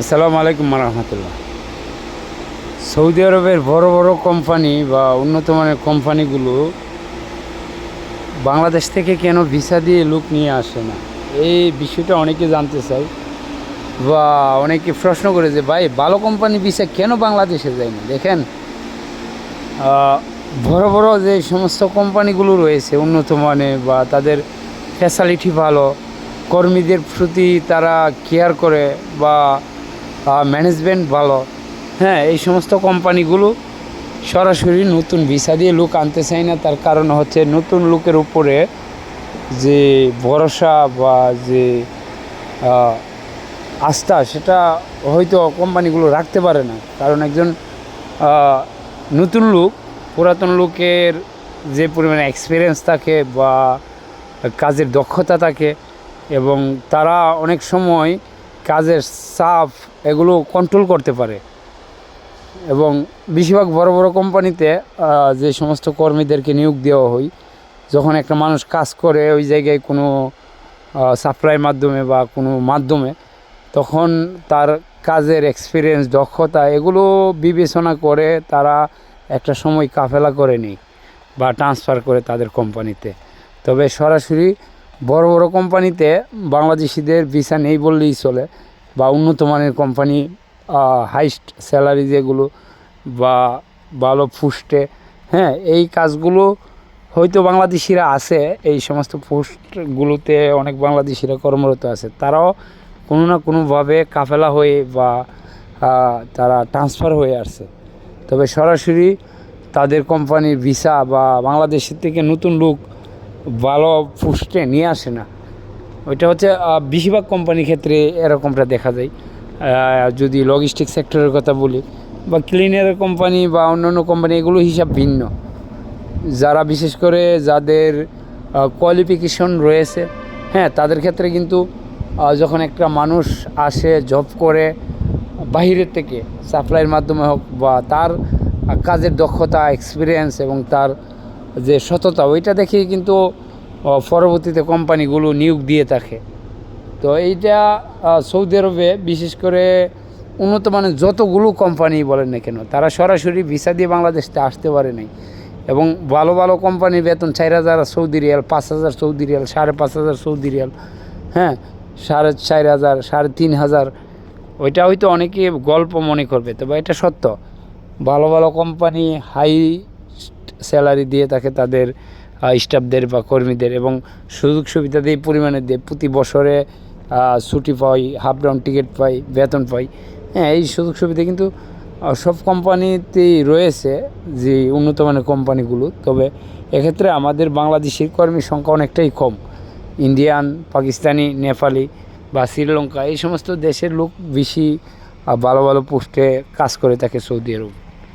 আসসালামু আলাইকুম রহমতুল্লাহ সৌদি আরবের বড় বড় কোম্পানি বা উন্নত মানের কোম্পানিগুলো বাংলাদেশ থেকে কেন ভিসা দিয়ে লোক নিয়ে আসে না? এই বিষয়টা অনেকে জানতে চাই বা অনেকে প্রশ্ন করে যে, ভাই, ভালো কোম্পানি ভিসা কেন বাংলাদেশে যায় না? দেখেন বড় বড় যে সমস্ত কোম্পানিগুলো রয়েছে উন্নত মানের বা তাদের ফ্যাসিলিটি ভালো, কর্মীদের প্রতি তারা কেয়ার করে বা ম্যানেজমেন্ট ভালো। হ্যাঁ এই সমস্ত কোম্পানিগুলো সরাসরি নতুন ভিসা দিয়ে লোক আনতে চায় না। তার কারণ হচ্ছে নতুন লোকের উপরে যে ভরসা বা যে আস্থা, সেটা হয়তো কোম্পানিগুলো রাখতে পারে না। কারণ একজন নতুন লোক পুরাতন লোকের যে পরিমাণে এক্সপিরিয়েন্স থাকে বা কাজের দক্ষতা থাকে এবং তারা অনেক সময় কাজের চাপ এগুলো কন্ট্রোল করতে পারে। এবং বেশিরভাগ বড় বড় কোম্পানিতে যে সমস্ত কর্মীদেরকে নিয়োগ দেওয়া হয়, যখন একটা মানুষ কাজ করে ওই জায়গায় কোনো সাপ্লাই মাধ্যমে বা কোনো মাধ্যমে, তখন তার কাজের এক্সপিরিয়েন্স দক্ষতা এগুলো বিবেচনা করে তারা একটা সময় কাফেলা করে নেই বা ট্রান্সফার করে তাদের কোম্পানিতে। তবে সরাসরি বড় বড় কোম্পানিতে বাংলাদেশিদের ভিসা নেই বললেই চলে বা উন্নত মানের কোম্পানি হাইস্ট স্যালারি যেগুলো বা ভালো ফুস্টে হ্যাঁ এই কাজগুলো হয়তো বাংলাদেশিরা আছে, এই সমস্ত পোস্টগুলোতে অনেক বাংলাদেশিরা কর্মরত আছে। তারাও কোনো না কোনোভাবে কাফেলা হয়ে বা তারা ট্রান্সফার হয়ে আসছে। তবে সরাসরি তাদের কোম্পানির ভিসা বা বাংলাদেশের থেকে নতুন লোক ভালো পোস্টে নিয়ে আসে না। ওইটা হচ্ছে বেশিরভাগ কোম্পানির ক্ষেত্রে এরকমটা দেখা যায়। যদি লজিস্টিক সেক্টরের কথা বলি, বা ক্লিনারের কোম্পানি বা অন্যান্য কোম্পানি এগুলো হিসাব ভিন্ন। যারা বিশেষ করে যাদের কোয়ালিফিকেশন রয়েছে হ্যাঁ তাদের ক্ষেত্রে কিন্তু যখন একটা মানুষ আসে জব করে, বাহিরের থেকে সাপ্লাইয়ের মাধ্যমে হোক, বা তার কাজের দক্ষতা এক্সপিরিয়েন্স এবং তার যে সততা, ওইটা দেখে কিন্তু পরবর্তীতে কোম্পানিগুলো নিয়োগ দিয়ে থাকে। তো এইটা সৌদি আরবে বিশেষ করে উন্নত মানের যতগুলো কোম্পানি বলেন না কেন, তারা সরাসরি ভিসা দিয়ে বাংলাদেশতে আসতে পারে নাই। এবং ভালো ভালো কোম্পানির বেতন চার হাজার সৌদি রিয়াল, পাঁচ হাজার সৌদি রিয়াল, সাড়ে পাঁচ হাজার সৌদি রিয়াল হ্যাঁ সাড়ে চার হাজার, সাড়ে তিন হাজার, ওইটা হয়তো অনেকে গল্প মনে করবে, তবে এটা সত্য। ভালো ভালো কোম্পানি, হাই স্যালারি দিয়ে থাকে তাদের স্টাফদের বা কর্মীদের এবং সুযোগ সুবিধা দিয়ে পরিমাণে দিয়ে প্রতি বছরে ছুটি পাই হাফ ডাউন টিকিট পাই, বেতন পাই। হ্যাঁ এই সুযোগ সুবিধা কিন্তু সব কোম্পানিতেই রয়েছে যে উন্নত মানের কোম্পানিগুলো তবে এক্ষেত্রে আমাদের বাংলাদেশের কর্মীর সংখ্যা অনেকটাই কম। ইন্ডিয়ান পাকিস্তানি নেপালি বা শ্রীলঙ্কা এই সমস্ত দেশের লোক বেশি ভালো ভালো পোস্টে কাজ করে থাকে সৌদি আরব।